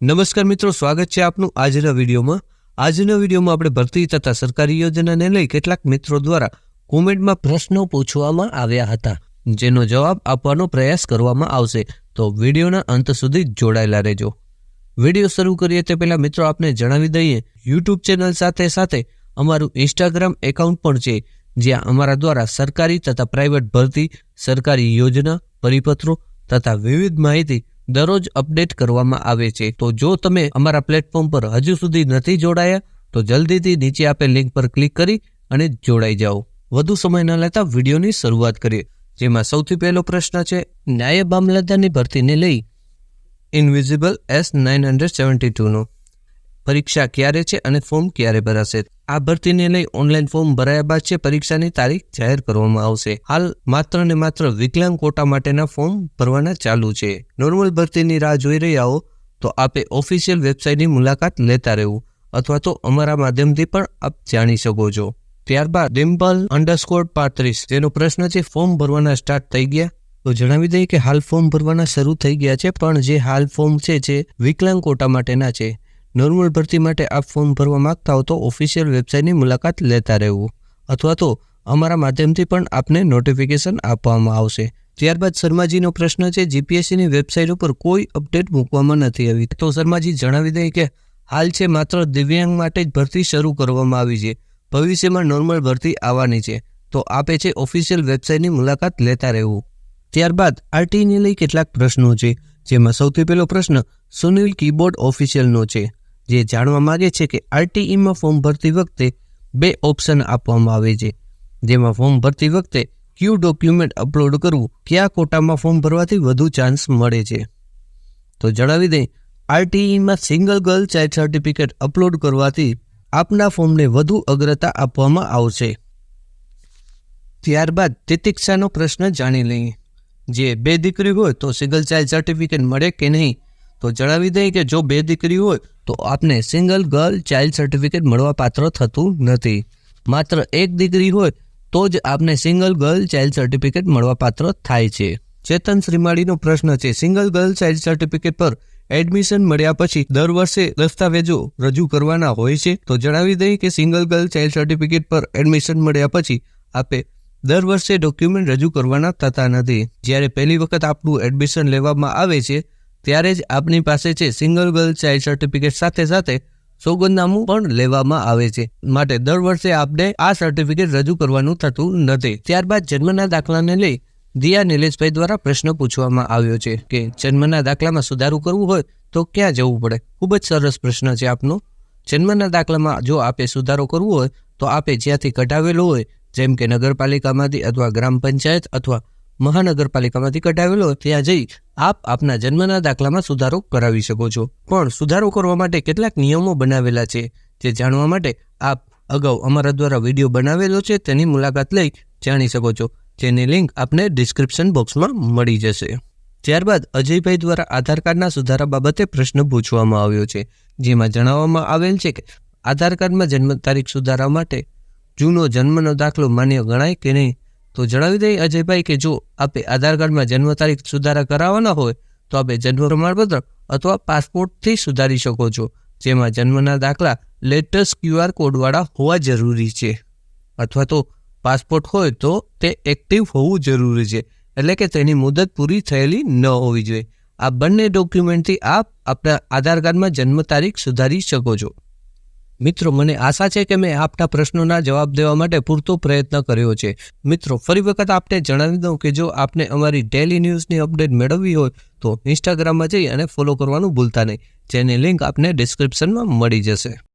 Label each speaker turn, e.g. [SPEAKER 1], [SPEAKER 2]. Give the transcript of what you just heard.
[SPEAKER 1] નમસ્કાર મિત્રો, સ્વાગત છે આપનું આજના વિડીયોમાં. આજના વિડીયોમાં આપણે ભરતી તથા સરકારી યોજનાને લઈ કેટલાક મિત્રો દ્વારા કોમેન્ટમાં પ્રશ્નો પૂછવામાં આવ્યા હતા, જેનો જવાબ આપવાનો પ્રયાસ કરવામાં આવશે. તો વિડીયોના અંત સુધી જોડાયેલા રહેજો. વીડિયો શરૂ કરીએ તે પહેલાં મિત્રો, આપને જણાવી દઈએ, યુટ્યુબ ચેનલ સાથે સાથે અમારું ઇન્સ્ટાગ્રામ એકાઉન્ટ પણ છે, જ્યાં અમારા દ્વારા સરકારી તથા પ્રાઇવેટ ભરતી સરકારી યોજના પરિપત્રો તથા વિવિધ માહિતી દરરોજ અપડેટ કરવામાં આવે છે. તો જો તમે અમારા પ્લેટફોર્મ પર હજુ સુધી નથી જોડાયા, તો જલ્દીથી નીચે આપેલ લિંક પર ક્લિક કરી અને જોડાઈ જાઓ. વધુ સમય ન લેતા વિડીયોની શરૂઆત કરીએ, જેમાં સૌથી પહેલો પ્રશ્ન છે, નાયબ મામલતદારની ભરતીને લઈ invisible S nine hundred seventy ટુનો પરીક્ષા ક્યારે છે અને ફોર્મ ક્યારે ભરાશે? આ ભરતીને લઈ ઓનલાઈન ફોર્મ ભરાયા બાદ છે, પરીક્ષાની તારીખ જાહેર કરવામાં આવશે. હાલ માત્ર ને માત્ર વિકલાંગ કોટા માટેના ફોર્મ ભરવાના ચાલુ છે. નોર્મલ ભરતીની રાહ જોઈ રહ્યા હો, તો આપે ઓફિશિયલ વેબસાઇટની મુલાકાત લેતા રહેવું, અથવા તો અમારા માધ્યમથી પણ આપ જાણી શકો છો. ત્યારબાદ ડિમ્પલ અંડરસ્કોર પાંત્રીસ, જેનો પ્રશ્ન છે, ફોર્મ ભરવાના સ્ટાર્ટ થઈ ગયા? તો જણાવી દઈએ કે હાલ ફોર્મ ભરવાના શરૂ થઈ ગયા છે, પણ જે હાલ ફોર્મ છે, જે વિકલાંગ કોટા માટેના છે નોર્મલ ભરતી માટે આપ ફોર્મ ભરવા માગતા હો તો ઓફિશિયલ વેબસાઇટની મુલાકાત લેતા રહેવું. અથવા તો અમારા માધ્યમથી પણ આપને નોટિફિકેશન આપવામાં આવશે. ત્યારબાદ શર્માજીનો પ્રશ્ન છે જીપીએસસીની વેબસાઇટ ઉપર કોઈ અપડેટ મૂકવામાં નથી આવી. તો શર્માજી જણાવી દઈએ કે હાલ છે માત્ર દિવ્યાંગ માટે જ ભરતી શરૂ કરવામાં આવી છે. ભવિષ્યમાં નોર્મલ ભરતી આવવાની છે. તો આપે છે ઓફિશિયલ વેબસાઇટની મુલાકાત લેતા રહેવું. ત્યારબાદ આરટીઈને લઈ કેટલાક પ્રશ્નો છે. જેમાં સૌથી પહેલો પ્રશ્ન, સુનિલ કીબોર્ડ ઓફિશિયલનો છે. જે જાણવા માગે છે કે આરટીઈમાં ફોર્મ ભરતી વખતે બે ઓપ્શન આપવામાં આવે છે. જેમાં ફોર્મ ભરતી વખતે ક્યુ ડોક્યુમેન્ટ અપલોડ કરવું, કયા કોટામાં ફોર્મ ભરવાથી વધુ ચાન્સ મળે છે. તો જણાવી દઈ આરટીઈમાં single girl child certificate upload કરવાથી આપના ફોર્મને વધુ અગ્રતા આપવામાં આવશે. ત્યારબાદ તિતિક્ષાનો પ્રશ્ન જાણી લઈએ. જે બે દીકરી હોય તો સિંગલ ચાઇલ્ડ સર્ટિફિકેટ મળે કે નહીં? તો જણાવી દઈએ કે જો બે દીકરી હોય, તો આપને સિંગલ ગર્લ ચાઇલ્ડ સર્ટિફિકેટ મળવાપાત્ર થતું નથી. માત્ર એક દીકરી હોય, તો જ આપને સિંગલ ગર્લ ચાઇલ્ડ સર્ટિફિકેટ મળવાપાત્ર થાય છે. ચેતન શ્રીમાળીનો પ્રશ્ન છે, સિંગલ ગર્લ ચાઇલ્ડ સર્ટિફિકેટ પર એડમિશન મળ્યા પછી દર વર્ષે દસ્તાવેજો રજૂ કરવાના હોય છે. તો જણાવી દઈએ કે સિંગલ ગર્લ ચાઇલ્ડ સર્ટિફિકેટ પર એડમિશન મળ્યા પછી આપે દર વર્ષે ડોક્યુમેન્ટ રજૂ કરવાના થતા નથી. જ્યારે પહેલી વખત આપણું એડમિશન લેવામાં આવે છે ત્યારે જ આપની પાસે છે સિંગલ ગર્લ ચાઇલ્ડ સર્ટિફિકેટ સાથે સાથે સોગંદનામું પણ લેવામાં આવે છે. માટે દર વર્ષે આપને આ સર્ટિફિકેટ રજૂ કરવાનું થતું નથી. ત્યારબાદ જન્મના દાખલાને લઈ દિયા નિલેશભાઈ દ્વારા પ્રશ્ન પૂછવામાં આવ્યો છે કે જન્મના દાખલામાં સુધારો કરવું હોય તો ક્યાં જવું પડે? ખૂબ જ સરસ પ્રશ્ન છે આપનો. જન્મના દાખલામાં જો આપે સુધારો કરવો હોય તો આપે જ્યાંથી કઢાવેલો હોય, જેમ કે નગરપાલિકામાંથી અથવા ગ્રામ પંચાયત અથવા મહાનગરપાલિકામાંથી કઢાવેલો ત્યાં જઈ આપ આપના જન્મના દાખલામાં સુધારો કરાવી શકો છો. પણ સુધારો કરવા માટે કેટલાક નિયમો બનાવેલા છે. જે જાણવા માટે આપ અગાઉ અમારા દ્વારા વીડિયો બનાવેલો છે તેની મુલાકાત લઈ જાણી શકો છો. જેની લિંક આપને ડિસ્ક્રિપ્શન બોક્સમાં મળી જશે. ત્યારબાદ અજયભાઈ દ્વારા આધાર કાર્ડના સુધારા બાબતે પ્રશ્ન પૂછવામાં આવ્યો છે. જેમાં જણાવવામાં આવેલ છે કે આધાર કાર્ડમાં જન્મ તારીખ સુધારા માટે જૂનો જન્મનો દાખલો માન્ય ગણાય કે નહીં? તો જણાવી દઈએ અજયભાઈ કે જો આપે આધાર કાર્ડમાં જન્મ તારીખ સુધારા કરાવવાના હોય, તો આપે જન્મ પ્રમાણપત્ર અથવા પાસપોર્ટથી સુધારી શકો છો. જેમાં જન્મના દાખલા, લેટેસ્ટ ક્યુઆર કોડવાળા હોવા જરૂરી છે. અથવા તો પાસપોર્ટ હોય તો તે એક્ટિવ હોવું જરૂરી છે. એટલે કે તેની મુદત પૂરી થયેલી ન હોવી જોઈએ. આ બંને ડોક્યુમેન્ટથી આપ આપણા આધાર કાર્ડમાં જન્મ તારીખ સુધારી શકો છો. મિત્રો, મને આશા છે કે મેં આપના પ્રશ્નોના જવાબ દેવા માટે પૂરતો પ્રયત્ન કર્યો છે. મિત્રો, ફરી વખત આપને જણાવી દઉં કે જો આપને અમારી ડેલી ન્યૂઝની અપડેટ મેળવવી હોય, તો ઇન્સ્ટાગ્રામમાં જઈ અને ફોલો કરવાનું ભૂલતા નહીં. જેની લિંક આપને ડિસ્ક્રિપ્શનમાં મળી જશે.